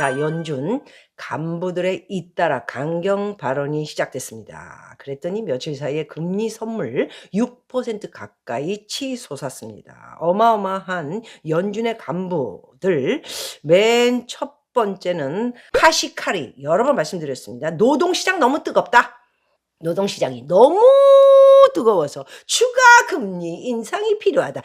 자, 연준 간부들의 잇따라 강경 발언이 시작됐습니다. 그랬더니 며칠 사이에 금리 선물 6% 가까이 치솟았습니다. 어마어마한 연준의 간부들 맨 첫 번째는 카시카리 여러 번 말씀드렸습니다. 노동시장 너무 뜨겁다. 노동시장이 너무 뜨거워서 추가 금리 인상이 필요하다.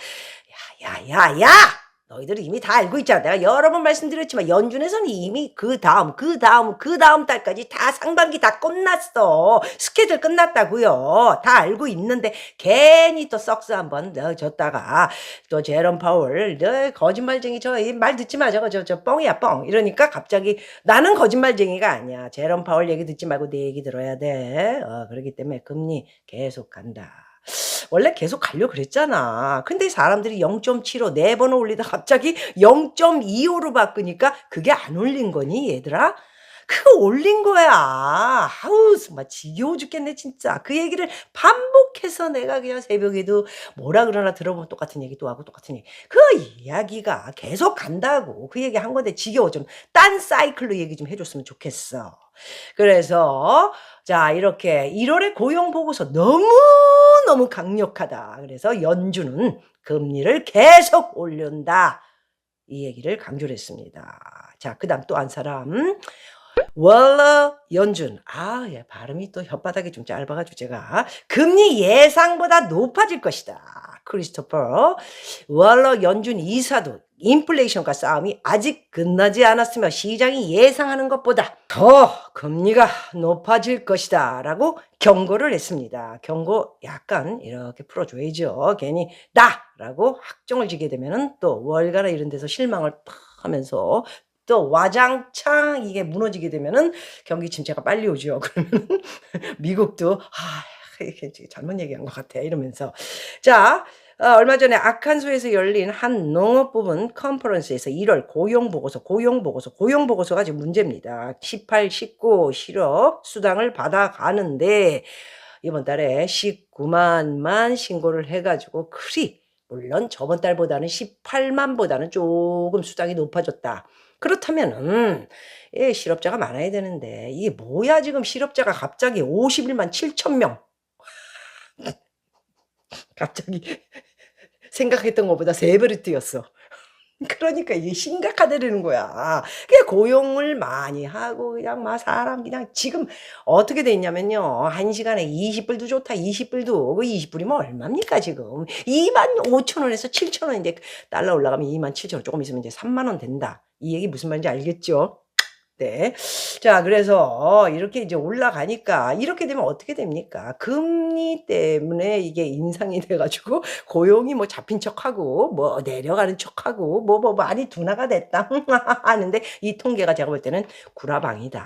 야, 야, 야, 야! 너희들은 이미 다 알고 있잖아. 내가 여러 번 말씀드렸지만 연준에서는 이미 그 다음, 그 다음, 그 다음 달까지 다 상반기 다 끝났어. 스케줄 끝났다고요. 다 알고 있는데 괜히 또 썩스 한번 넣어줬다가 또 제롬 파월 너 거짓말쟁이 저 말 듣지 마 저거 저 저 뻥이야 뻥 이러니까 갑자기 나는 거짓말쟁이가 아니야. 제롬 파월 얘기 듣지 말고 내 얘기 들어야 돼. 어, 그렇기 때문에 금리 계속 간다. 원래 계속 가려 그랬잖아. 근데 사람들이 0.75 네 번 올리다 갑자기 0.25로 바꾸니까 그게 안 올린 거니 얘들아? 그거 올린 거야. 아우 정말 지겨워 죽겠네 진짜. 그 얘기를 반복해서 내가 그냥 새벽에도 뭐라 그러나 들어보면 똑같은 얘기도 하고 똑같은 얘기. 그 이야기가 계속 간다고 그 얘기 한 건데 지겨워 좀 딴 사이클로 얘기 좀 해줬으면 좋겠어. 그래서 자 이렇게 1월의 고용 보고서 너무 너무 강력하다. 그래서 연준은 금리를 계속 올린다. 이 얘기를 강조를 했습니다. 자, 그 다음 또 한 사람. 월러 연준. 아, 예, 발음이 또 혓바닥이 좀 짧아가지고 제가. 금리 예상보다 높아질 것이다. 크리스토퍼. 월러 연준 이사도 인플레이션과 싸움이 아직 끝나지 않았으며 시장이 예상하는 것보다 더 금리가 높아질 것이다. 라고 경고를 했습니다. 경고 약간 이렇게 풀어줘야죠. 괜히 나! 라고 확정을 지게 되면은 또 월가나 이런 데서 실망을 팍 하면서 또 와장창 이게 무너지게 되면은 경기 침체가 빨리 오죠. 그러면 미국도 아 이게 잘못 얘기한 것 같아 이러면서 자 어, 얼마 전에 아칸소에서 열린 한 농업 부분 컨퍼런스에서 1월 고용 보고서, 고용 보고서, 고용 보고서가 지금 문제입니다. 18, 19 실업 수당을 받아가는데 이번 달에 19만만 신고를 해가지고 그리 물론 저번 달보다는 18만보다는 조금 수당이 높아졌다. 그렇다면은 예, 실업자가 많아야 되는데 이게 뭐야 지금 실업자가 갑자기 51만 7천 명 갑자기 생각했던 것보다 세 배로 뛰었어. 그러니까 이게 심각하다는 거야. 그냥 고용을 많이 하고 그냥 막 사람 그냥 지금 어떻게 돼 있냐면요. 한 시간에 20불도 좋다. 20불도 그 20불이면 얼마입니까 지금? 2만 5천 원에서 7천 원인데 달러 올라가면 2만 7천 원 조금 있으면 이제 3만 원 된다. 이 얘기 무슨 말인지 알겠죠? 네. 자, 그래서 이렇게 이제 올라가니까 이렇게 되면 어떻게 됩니까? 금리 때문에 이게 인상이 돼 가지고 고용이 뭐 잡힌 척하고 뭐 내려가는 척하고 뭐 뭐 많이 둔화가 됐다 하는데 이 통계가 제가 볼 때는 구라방이다.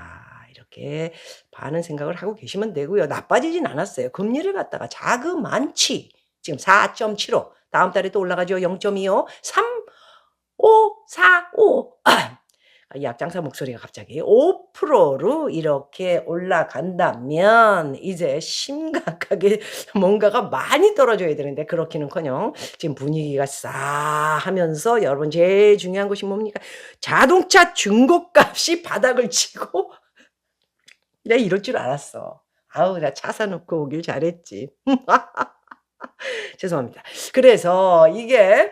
이렇게 많은 생각을 하고 계시면 되고요. 나빠지진 않았어요. 금리를 갖다가 자그만치 지금 4.75 다음 달에 또 올라가죠. 0.25 3 5 4 5 이 약장사 목소리가 갑자기 5%로 이렇게 올라간다면 이제 심각하게 뭔가가 많이 떨어져야 되는데 그렇기는커녕 지금 분위기가 싸하면서 여러분 제일 중요한 것이 뭡니까? 자동차 중고값이 바닥을 치고 내가 이럴 줄 알았어. 아우 나 차 사놓고 오길 잘했지. 죄송합니다. 그래서 이게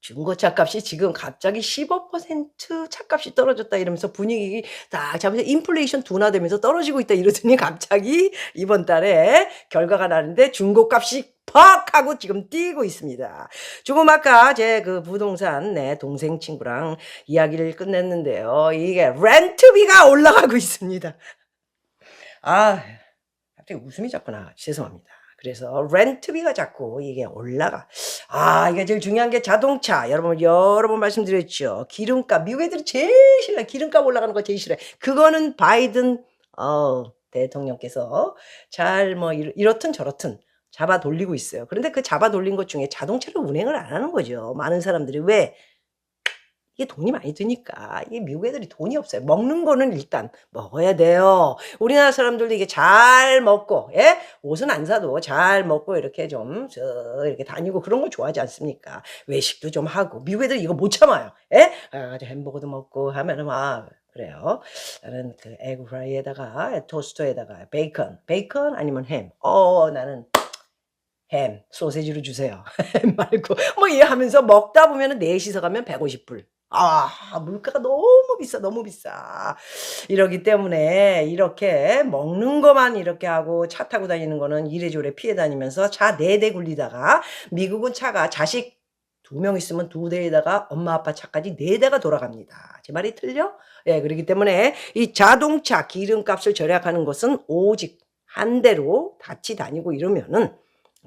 중고차 값이 지금 갑자기 15% 차값이 떨어졌다 이러면서 분위기 딱 잡으면서 인플레이션 둔화되면서 떨어지고 있다 이러더니 갑자기 이번 달에 결과가 나는데 중고값이 퍽 하고 지금 뛰고 있습니다. 조금 아까 제 그 부동산 내 동생 친구랑 이야기를 끝냈는데요. 이게 렌트비가 올라가고 있습니다. 아, 갑자기 웃음이 자꾸 나. 죄송합니다. 그래서 렌트비가 자꾸 이게 올라가. 아, 이게 제일 중요한 게 자동차. 여러분, 여러 번 말씀드렸죠. 기름값. 미국 애들이 제일 싫어요. 기름값 올라가는 거 제일 싫어요. 그거는 바이든, 어, 대통령께서 잘 뭐, 이렇, 이렇든 저렇든 잡아 돌리고 있어요. 그런데 그 잡아 돌린 것 중에 자동차를 운행을 안 하는 거죠. 많은 사람들이. 왜? 이게 돈이 많이 드니까. 이게 미국 애들이 돈이 없어요. 먹는 거는 일단 먹어야 돼요. 우리나라 사람들도 이게 잘 먹고, 예? 옷은 안 사도 잘 먹고 이렇게 좀, 저, 이렇게 다니고 그런 걸 좋아하지 않습니까? 외식도 좀 하고. 미국 애들 이거 못 참아요. 예? 아, 저 햄버거도 먹고 하면은 막 그래요. 나는 그 에그 프라이에다가 토스터에다가 베이컨, 베이컨 아니면 햄. 어, 나는 햄, 소세지로 주세요. 햄 말고 뭐 이해하면서 먹다 보면은 넷이서 가면 150불. 아, 물가가 너무 비싸, 너무 비싸. 이러기 때문에 이렇게 먹는 것만 이렇게 하고 차 타고 다니는 거는 이래저래 피해 다니면서 차 네 대 굴리다가 미국은 차가 자식 두 명 있으면 두 대에다가 엄마 아빠 차까지 네 대가 돌아갑니다. 제 말이 틀려? 예, 그렇기 때문에 이 자동차 기름값을 절약하는 것은 오직 한 대로 같이 다니고 이러면은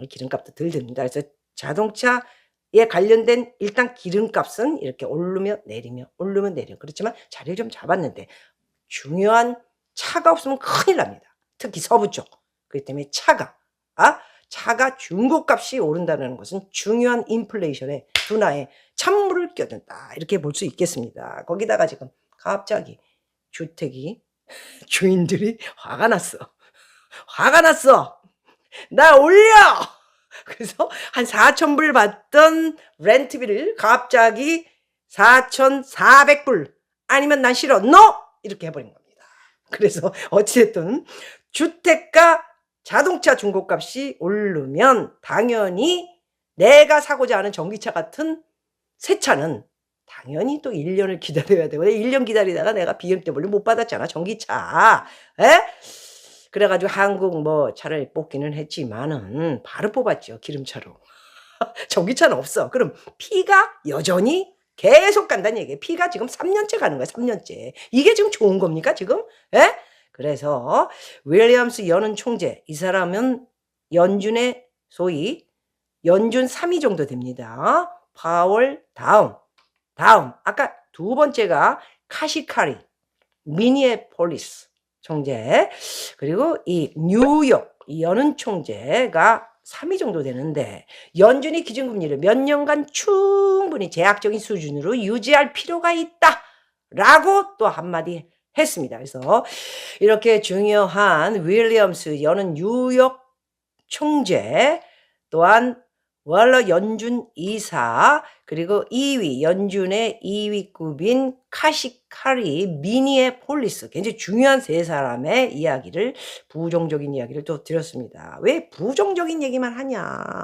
기름값도 덜 듭니다. 그래서 자동차 에 관련된 일단 기름값은 이렇게 오르며 내리며 오르며 내리며 그렇지만 자리를 좀 잡았는데 중요한 차가 없으면 큰일 납니다. 특히 서부 쪽. 그렇기 때문에 차가 아 차가 중고값이 오른다는 것은 중요한 인플레이션의 둔화에 찬물을 껴준다 이렇게 볼 수 있겠습니다. 거기다가 지금 갑자기 주택이 주인들이 화가 났어. 화가 났어. 나 올려! 그래서 한 4천 불 받던 렌트비를 갑자기 4,400불 아니면 난 싫어. NO! 이렇게 해버린 겁니다. 그래서 어찌됐든 주택가 자동차 중고값이 오르면 당연히 내가 사고자 하는 전기차 같은 새 차는 당연히 또 1년을 기다려야 되고 1년 기다리다가 내가 BMW 못 받았잖아 전기차 에? 그래가지고 한국 뭐 차를 뽑기는 했지만은 바로 뽑았죠 기름차로. 전기차는 없어. 그럼 피가 여전히 계속 간다는 얘기예요. 피가 지금 3년째 가는 거야 3년째. 이게 지금 좋은 겁니까 지금? 에? 그래서 윌리엄스 연은 총재 이 사람은 연준의 소위 연준 3위 정도 됩니다. 파월 다음 다음. 아까 두 번째가 카시카리 미니애폴리스 총재 그리고 이 뉴욕 이 연은 총재가 3위 정도 되는데 연준이 기준금리를 몇 년간 충분히 제약적인 수준으로 유지할 필요가 있다라고 또 한마디 했습니다. 그래서 이렇게 중요한 윌리엄스 여는 뉴욕 총재 또한 월러 연준 이사 그리고 2위 연준의 2위급인 카시카리 미니의 폴리스 굉장히 중요한 세 사람의 이야기를 부정적인 이야기를 또 드렸습니다. 왜 부정적인 얘기만 하냐?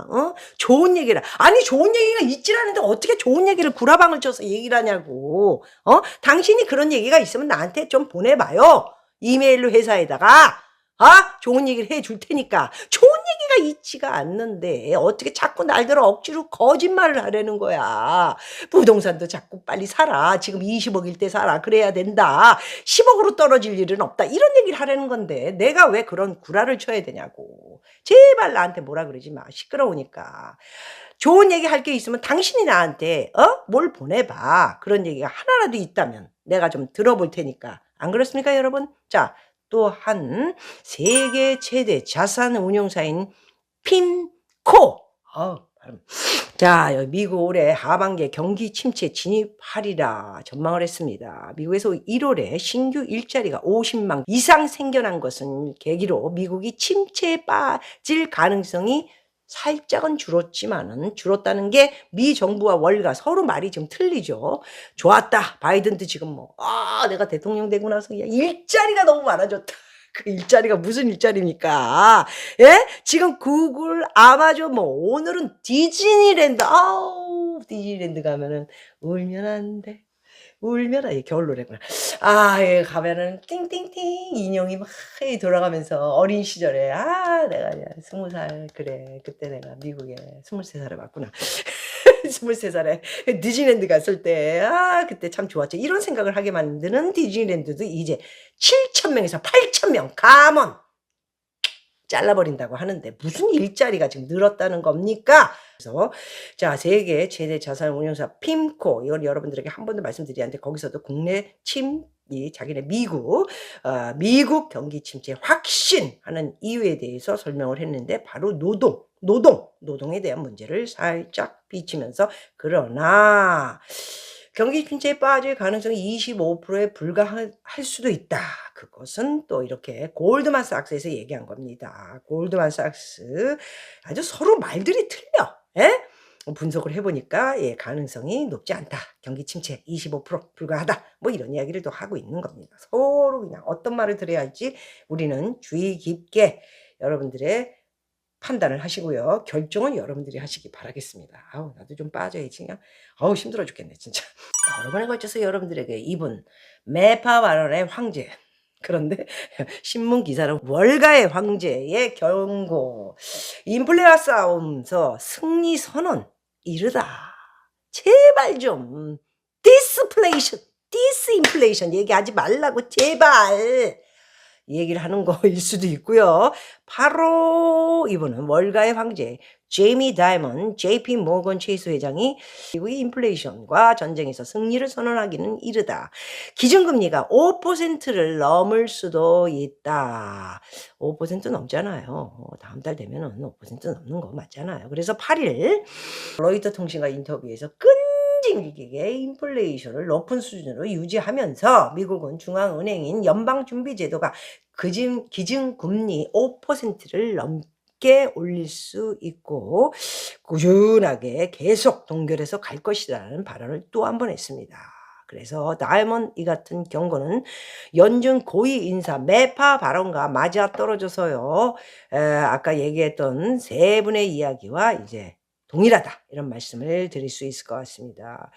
어? 좋은 얘기를 아니 좋은 얘기가 있질 않은데 어떻게 좋은 얘기를 구라방을 쳐서 얘기를 하냐고. 어? 당신이 그런 얘기가 있으면 나한테 좀 보내봐요. 이메일로 회사에다가 아 좋은 얘기를 해 줄 테니까 좋은 얘기가 있지가 않는데 어떻게 자꾸 날들어 억지로 거짓말을 하려는 거야? 부동산도 자꾸 빨리 사라. 지금 20억일 때 사라. 그래야 된다. 10억으로 떨어질 일은 없다. 이런 얘기를 하려는 건데 내가 왜 그런 구라를 쳐야 되냐고. 제발 나한테 뭐라 그러지 마. 시끄러우니까. 좋은 얘기 할 게 있으면 당신이 나한테 어? 뭘 보내봐. 그런 얘기가 하나라도 있다면 내가 좀 들어볼 테니까. 안 그렇습니까 여러분? 자 또한 세계 최대 자산 운용사인 핀코. 어. 자, 미국 올해 하반기에 경기 침체 진입하리라 전망을 했습니다. 미국에서 1월에 신규 일자리가 50만 이상 생겨난 것은 계기로 미국이 침체에 빠질 가능성이 살짝은 줄었지만은 줄었다는 게 미 정부와 월가 서로 말이 좀 틀리죠. 좋았다. 바이든도 지금 뭐, 아, 내가 대통령 되고 나서 그냥 일자리가 너무 많아졌다. 그 일자리가 무슨 일자리입니까? 예? 지금 구글, 아마존, 뭐, 오늘은 디즈니랜드, 아우, 디즈니랜드 가면은 울면 안 돼. 안 돼. 겨울 노래구나. 아, 예, 가면은 띵띵띵 인형이 막 돌아가면서 어린 시절에, 아, 내가 스무 살, 그래. 그때 내가 미국에 스물세 살에 왔구나. 스물세 살에 디즈니랜드 갔을 때, 아, 그때 참 좋았죠. 이런 생각을 하게 만드는 디즈니랜드도 이제 7,000명에서 8,000명, 가먼! 잘라버린다고 하는데 무슨 일자리가 지금 늘었다는 겁니까? 그래서 자 세계 최대 자산 운용사 핌코 이걸 여러분들에게 한 번도 말씀드리는데 거기서도 국내 침 이 자기네 미국 어, 미국 경기 침체 확신하는 이유에 대해서 설명을 했는데 바로 노동 노동 노동에 대한 문제를 살짝 비치면서 그러나 경기 침체에 빠질 가능성이 25%에 불과할 수도 있다. 그것은 또 이렇게 골드만삭스에서 얘기한 겁니다. 골드만삭스 아주 서로 말들이 틀려. 에? 분석을 해 보니까 예 가능성이 높지 않다. 경기 침체 25% 불가하다. 뭐 이런 이야기를 또 하고 있는 겁니다. 서로 그냥 어떤 말을 들어야 할지 우리는 주의 깊게 여러분들의 판단을 하시고요. 결정은 여러분들이 하시기 바라겠습니다. 아우 나도 좀 빠져야지 그냥. 아우 힘들어 죽겠네 진짜. 여러 번에 걸쳐서 여러분들에게 이분 매파 발언의 황제 그런데 신문 기사는 월가의 황제의 경고. 인플레와 싸움서 승리 선언 이르다. 제발 좀 디스플레이션, 디스인플레이션 얘기하지 말라고 제발. 얘기를 하는 거일 수도 있고요. 바로 이분은 월가의 황제 제이미 다이먼 JP 모건 체이스 회장이 미국의 인플레이션과 전쟁에서 승리를 선언하기는 이르다. 기준금리가 5%를 넘을 수도 있다. 5% 넘잖아요. 어, 다음 달 되면은 5% 넘는 거 맞잖아요. 그래서 8일 로이터 통신과 인터뷰에서 끈질기게 인플레이션을 높은 수준으로 유지하면서 미국은 중앙은행인 연방준비제도가 그중 기준금리 5%를 넘 게 올릴 수 있고 꾸준하게 계속 동결해서 갈 것이라는 발언을 또 한 번 했습니다. 그래서 다이먼 이 같은 경고는 연준 고위 인사 매파 발언과 맞아 떨어져서요. 에, 아까 얘기했던 세 분의 이야기와 이제 동일하다 이런 말씀을 드릴 수 있을 것 같습니다.